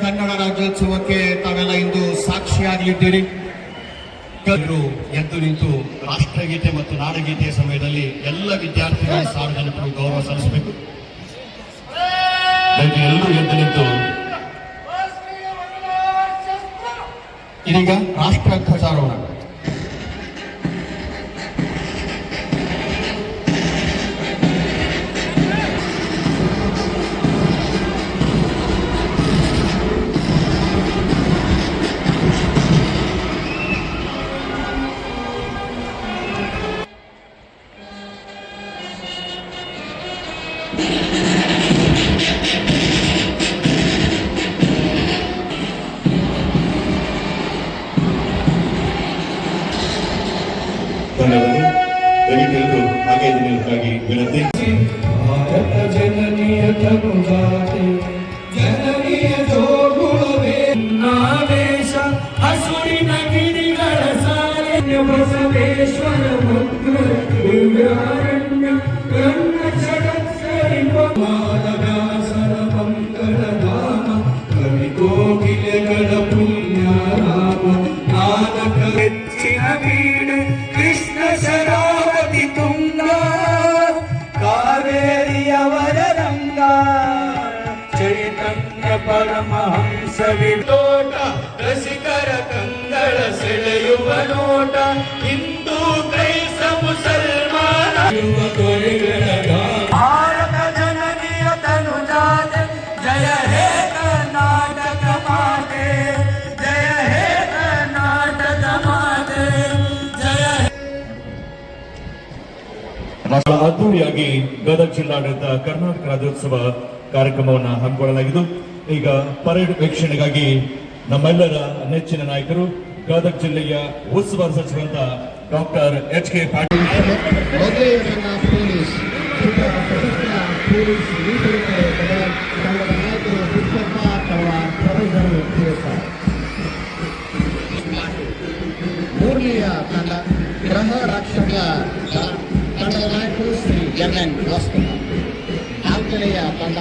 ಕನ್ನಡ ರಾಜ್ಯೋತ್ಸವಕ್ಕೆ ತಾವೆಲ್ಲ ಇಂದು ಸಾಕ್ಷಿಯಾಗಲಿದ್ದೀರಿ. ಎದ್ದು ನಿಂತು ರಾಷ್ಟ್ರಗೀತೆ ಮತ್ತು ನಾಡಗೀತೆಯ ಸಮಯದಲ್ಲಿ ಎಲ್ಲ ವಿದ್ಯಾರ್ಥಿಗಳ ಸಾರ್ವಜನಿಕರು ಗೌರವ ಸಲ್ಲಿಸಬೇಕು. ಎಲ್ಲರೂ ಎದ್ದು ನಿಂತು. ಇದೀಗ ರಾಷ್ಟ್ರ ಧ್ವಜಾರೋಹಣ. ದಯವಿಟ್ಟು ಎಲ್ಲರೂ ಹಾಗೆ ನಿಲ್ಲಬೇಕಾಗಿ ವಿನಂತಿ. ಭಾರತ ಜನನಿಯ ತನುಜಾತೆ ಪರಮಹಂಸ ವಿಟೋಟ ರಸಿಕರ ಕಂಗಳ ಸೆಳೆಯುವ ನೋಟ. ಹಿಂದೂ ಕ್ರೈಸ್ತ ಮುಸಲ್ಮಾನ ಯುವ ತೊರೆಗಳ ಭಾರತ ಜನನಿಯ ತನುಜಾತೆ ಜಯ ಹೇ ಕರ್ನಾಟಕ ಮಾತೆ. ಜಯ ಹೇ ಕರ್ನಾಟಕ ಮಾತೆ. ಜಯ ಅದ್ದೂರಿಯಾಗಿ ಗದಗ ಜಿಲ್ಲಾಡಳಿತ ಕರ್ನಾಟಕ ರಾಜ್ಯೋತ್ಸವ ಕಾರ್ಯಕ್ರಮವನ್ನು ಹಮ್ಮಿಕೊಳ್ಳಲಾಗಿದ್ದು ಈಗ ಪರೇಡ್ ವೀಕ್ಷಣೆಗಾಗಿ ನಮ್ಮೆಲ್ಲರ ನೆಚ್ಚಿನ ನಾಯಕರು ಗದಗ ಜಿಲ್ಲೆಯ ಉಸ್ತುವಾರಿ ಸಚಿವರಂತ ಡಾಕ್ಟರ್ ಎಚ್ ಕೆ ಪಾಟೀಲ್. ಮೂರನೆಯ ತಂಡ ಗ್ರಹ ರಕ್ಷಕ ತಂಡದ ನಾಯಕರು ಶ್ರೀ ಎನ್ ಎನ್ ವಸ್ತು ನಾಲ್ಕನೆಯ ತಂಡ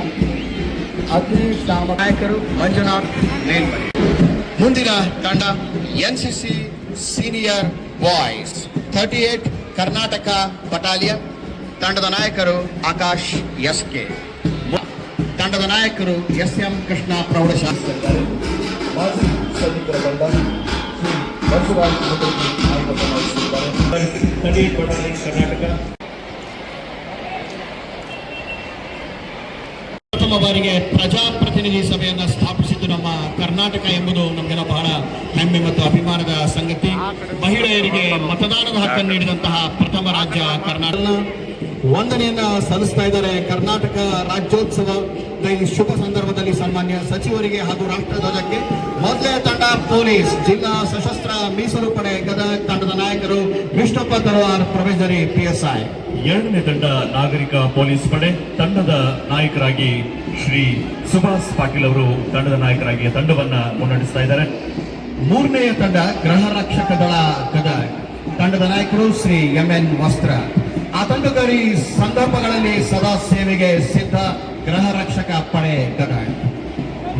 ನಾಯಕರು ಮಂಜುನಾಥ್ ಮೇಲ್ಮನೆ ಮುಂದಿನ ತಂಡ NCC senior boys. Thirty eight Karnataka battalion. ತಂಡದ ನಾಯಕರು ಆಕಾಶ್ ಎಸ್ ಕೆ. ತಂಡದ ನಾಯಕರು ಎಸ್ ಎಂ ಕೃಷ್ಣ ಪ್ರೌಢಶಾಸ್ತ್ರ. ಕರ್ನಾಟಕ. ಪ್ರಥಮ ಬಾರಿಗೆ ಪ್ರಜಾಪ್ರತಿನಿಧಿ ಸಭೆಯನ್ನು ಸ್ಥಾಪಿಸಿದ್ದು ನಮ್ಮ ಕರ್ನಾಟಕ ಎಂಬುದು ನಮಗೆಲ್ಲ ಬಹಳ ಹೆಮ್ಮೆ ಮತ್ತು ಅಭಿಮಾನದ ಸಂಗತಿ. ಮಹಿಳೆಯರಿಗೆ ಮತದಾನದ ಹಕ್ಕನ್ನು ನೀಡಿದಂತಹ ಪ್ರಥಮ ರಾಜ್ಯ ಕರ್ನಾಟಕ. ವಂದನೆಯನ್ನ ಸಲ್ಲಿಸ್ತಾ ಇದ್ದಾರೆ. ಕರ್ನಾಟಕ ರಾಜ್ಯೋತ್ಸವ ಶುಭ ಸಂದರ್ಭದಲ್ಲಿ ಸನ್ಮಾನ್ಯ ಸಚಿವರಿಗೆ ಹಾಗೂ ರಾಷ್ಟ್ರಧ್ವಜಕ್ಕೆ ಮೊದಲೇ ತಂಡ ಪೊಲೀಸ್, ಜಿಲ್ಲಾ ಸಶಸ್ತ್ರ ಮೀಸಲು ಪಡೆ ಗದಗ ತಂಡದ ನಾಯಕರು ವಿಷ್ಣುಪ್ಪ ತಲವಾರ್ ಪ್ರೊಫೆಸರಿ ಪಿಎಸ್ಐ. ಎರಡನೇ ತಂಡ ನಾಗರಿಕ ಪೊಲೀಸ್ ಪಡೆ ತಂಡದ ನಾಯಕರಾಗಿ ಶ್ರೀ ಸುಭಾಷ್ ಪಾಟೀಲ್ ಅವರು ತಂಡದ ನಾಯಕರಾಗಿ ತಂಡವನ್ನ ಮುನ್ನಡೆಸ್ತಾ ಇದ್ದಾರೆ. ಮೂರನೆಯ ತಂಡ ಗೃಹ ರಕ್ಷಕ ದಳ ಗದಗ. ತಂಡದ ನಾಯಕರು ಶ್ರೀ ಎಂ ಎನ್ ವಸ್ತ್ರ. ಆತಂಕಕಾರಿ ಸಂದರ್ಭಗಳಲ್ಲಿ ಸದಾ ಸೇವೆಗೆ ಸಿದ್ಧ ಗೃಹ ರಕ್ಷಕ ಪಡೆ ಗದಗ.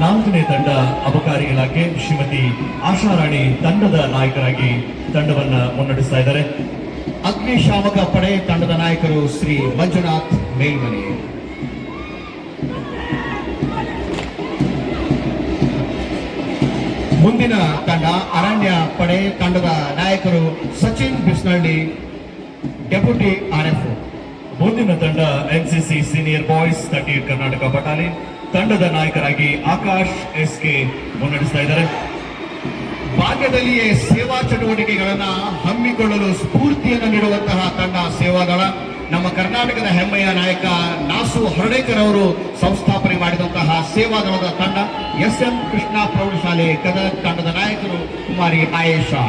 ನಾಲ್ಕನೇ ತಂಡ ಅಬಕಾರಿ ಇಲಾಖೆ ಶ್ರೀಮತಿ ಆಶಾರಾಣಿ ತಂಡದ ನಾಯಕರಾಗಿ ತಂಡವನ್ನ ಮುನ್ನಡೆಸ್ತಾ ಇದ್ದಾರೆ. ಅಗ್ನಿಶಾಮಕ ಪಡೆ ತಂಡದ ನಾಯಕರು ಶ್ರೀ ಮಂಜುನಾಥ್ ಮೇಲ್ಮನೆ. ಮುಂದಿನ ತಂಡ ಅರಣ್ಯ ಪಡೆ ತಂಡದ ನಾಯಕರು ಸಚಿನ್ ಬಿಸ್ನಳ್ಳಿ ಡೆಪ್ಯೂಟಿ ಆರ್ಎಫ್ ಮುಂದಿನ ತಂಡ NCC senior boys thirty Karnataka battalion ತಂಡದ ನಾಯಕರಾಗಿ ಆಕಾಶ್ ಎಸ್ ಕೆ ಮುನ್ನಡೆಸ್ತಾ ಇದ್ದಾರೆ. ಭಾಗ್ಯದಲ್ಲಿಯೇ ಸೇವಾ ಚಟುವಟಿಕೆಗಳನ್ನ ಹಮ್ಮಿಕೊಳ್ಳಲು ಸ್ಫೂರ್ತಿಯನ್ನು ನೀಡುವಂತಹ ತಂಡ ಸೇವಾದಳ. ನಮ್ಮ ಕರ್ನಾಟಕದ ಹೆಮ್ಮೆಯ ನಾಯಕ ನಾಸು ಹರಡೇಕರ್ ಅವರು ಸಂಸ್ಥಾಪನೆ ಮಾಡಿದಂತಹ ಸೇವಾದಳದ ತಂಡ. ಎಸ್ ಎಂ ಕೃಷ್ಣ ಪ್ರೌಢಶಾಲೆ ಗದಗ ತಂಡದ ನಾಯಕರು ಕುಮಾರಿ ಆಯೇಷಾ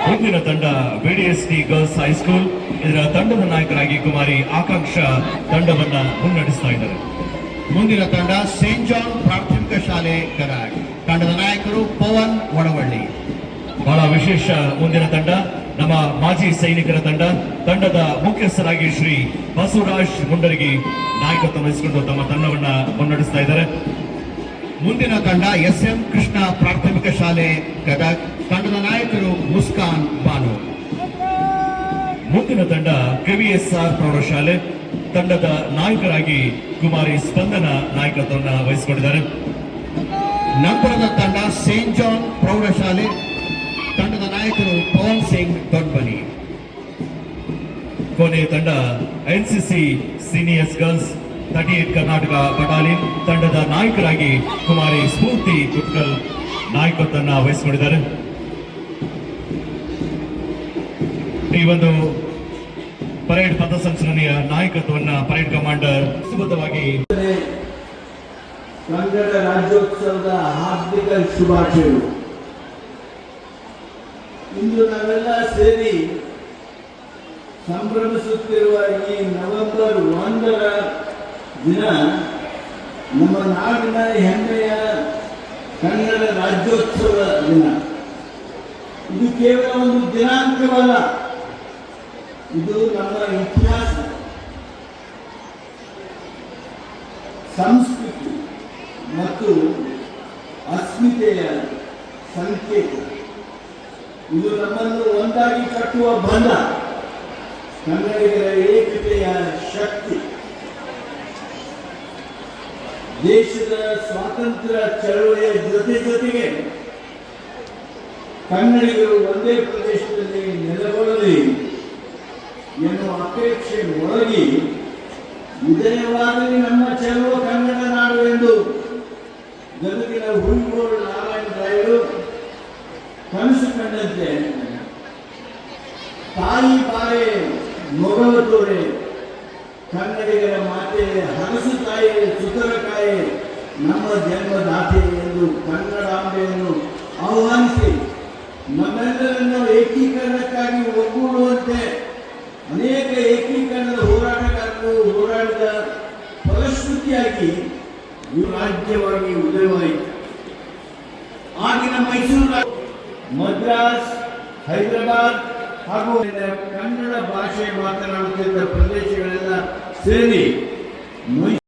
ಮುಂದಿನ ತಂಡ ಬಿಡಿಎಸ್ಟಿ ಗರ್ಲ್ಸ್ ಹೈಸ್ಕೂಲ್ ಇದರ ತಂಡದ ನಾಯಕರಾಗಿ ಕುಮಾರಿ ಆಕಾಂಕ್ಷ ತಂಡವನ್ನ ಮುನ್ನಡೆಸ್ತಾ ಇದ್ದಾರೆ. ಮುಂದಿನ ತಂಡ ಸೇಂಟ್ ಜಾನ್ ಪ್ರಾಥಮಿಕ ಶಾಲೆ ಗದಗ. ತಂಡದ ನಾಯಕರು ಪವನ್ ಒಡವಳ್ಳಿ. ಬಹಳ ವಿಶೇಷ ಮುಂದಿನ ತಂಡ ನಮ್ಮ ಮಾಜಿ ಸೈನಿಕರ ತಂಡ ತಂಡದ ಮುಖ್ಯಸ್ಥರಾಗಿ ಶ್ರೀ ಬಸವರಾಜ್ ಮುಂಡರಗಿ ನಾಯಕತ್ವ ವಹಿಸಿಕೊಂಡು ತಮ್ಮ ತಂಡವನ್ನ ಮುನ್ನಡೆಸ್ತಾ ಇದ್ದಾರೆ. ಮುಂದಿನ ತಂಡ ಎಸ್ ಎಂ ಕೃಷ್ಣ ಪ್ರಾಥಮಿಕ ಶಾಲೆ ಗದಗ್. ತಂಡದ ನಾಯಕರು ಮುಸ್ಕಾನ್ ಬಾನು. ಮುಂದಿನ ತಂಡ ಕೆವಿಎಸ್ಆರ್ ಪ್ರೌಢಶಾಲೆ. ತಂಡದ ನಾಯಕರಾಗಿ ಕುಮಾರಿ ಸ್ಪಂದನ ನಾಯಕತ್ವವನ್ನು ವಹಿಸಿಕೊಂಡಿದ್ದಾರೆ. ನಂತರದ ತಂಡ ಸೇಂಟ್ ಜಾನ್ ಪ್ರೌಢಶಾಲೆ. ತಂಡದ ನಾಯಕರು ಪವನ್ ಸಿಂಗ್ ದೊಡ್ಬನಿ. ಕೊನೆಯ ತಂಡ NCC seniors girls eight Karnataka battalion. ತಂಡದ ನಾಯಕರಾಗಿ ಕುಮಾರಿ ಸ್ಫೂರ್ತಿ ಕುಟ್ಕಲ್ ನಾಯಕತ್ವವನ್ನು ವಹಿಸಿಕೊಂಡಿದ್ದಾರೆ. ಈ ಒಂದು ಪರೇಡ್ ಪಥಸಂಚಲನೆಯ ನಾಯಕತ್ವವನ್ನು ಪರೇಡ್ ಕಮಾಂಡರ್ ಸುಬದ್ಧವಾಗಿ ಕನ್ನಡ ರಾಜ್ಯೋತ್ಸವದ ಹಾರ್ದಿಕ ಶುಭಾಶಯಗಳು. ಇಂದು ನಾವೆಲ್ಲ ಸೇರಿ ಸಂಭ್ರಮಿಸುತ್ತಿರುವ ಈ ನವೆಂಬರ್ ಒಂದರ ದಿನ ನಮ್ಮ ನಾಡಿನ ಹೆಮ್ಮೆಯ ಕನ್ನಡ ರಾಜ್ಯೋತ್ಸವ ದಿನ. ಇದು ಕೇವಲ ಒಂದು ದಿನಾಂಕವಲ್ಲ. ಇದು ನಮ್ಮ ಇತಿಹಾಸ. ಸಂಸ್ಕೃತಿ ಮತ್ತು ಅಸ್ಮಿತೆಯ ಸಂಕೇತ. ಇದು ನಮ್ಮನ್ನು ಒಂದಾಗಿ ಕಟ್ಟುವ ಬಂಧ. ಕನ್ನಡಿಗರ ಏಕತೆಯ ಶಕ್ತಿ. ದೇಶದ ಸ್ವಾತಂತ್ರ್ಯ ಚಳವಳಿಯ ಜೊತೆ ಜೊತೆಗೆ ಕನ್ನಡಿಗರು ಒಂದೇ ಪ್ರದೇಶದಲ್ಲಿ ನೆಲೆಗೊಳ್ಳಲಿ. ಅಪೇಕ್ಷೆ ಒಳಗಿ ಉದಯವಾಗಲಿ ನಮ್ಮ ಚೆಲುವ ಕನ್ನಡ ನಾಡು ಎಂದು ಗದಗಿನ ಹುಡುಗೋಡು ನಾರಾಯಣ ರಾಯರು ಕನಸು ಕಂಡಂತೆ. ತಾಯಿ ಬಾರೆ ಮೊಗವ ತೋರೆ, ಕನ್ನಡಿಗರ ಮಾತೆ ಹರಸು ತಾಯಿ ಸುತರಕಾಯಿ ನಮ್ಮ ಜನ್ಮದಾತೆ ಎಂದು ಕನ್ನಡಾಂಬೆಯನ್ನು ಆಹ್ವಾನಿಸಿ ನಮ್ಮೆಲ್ಲರನ್ನು ಏಕೀಕರಣಕ್ಕಾಗಿ ಒಗ್ಗೂಡುವಂತೆ ಅನೇಕ ಏಕೀಕರಣದ ಹೋರಾಟಗಾರರು ಹೋರಾಡಿದ ಫಲಶ್ರುತಿಯಾಗಿ ರಾಜ್ಯವಾಗಿ ಉದಯವಾಯಿತು. ಆಗಿನ ಮೈಸೂರು ಮದ್ರಾಸ್, ಹೈದರಾಬಾದ್ ಹಾಗೂ ಕನ್ನಡ ಭಾಷೆ ಮಾತನಾಡುತ್ತಿದ್ದ ಪ್ರದೇಶಗಳೆಲ್ಲ ಸೇರಿ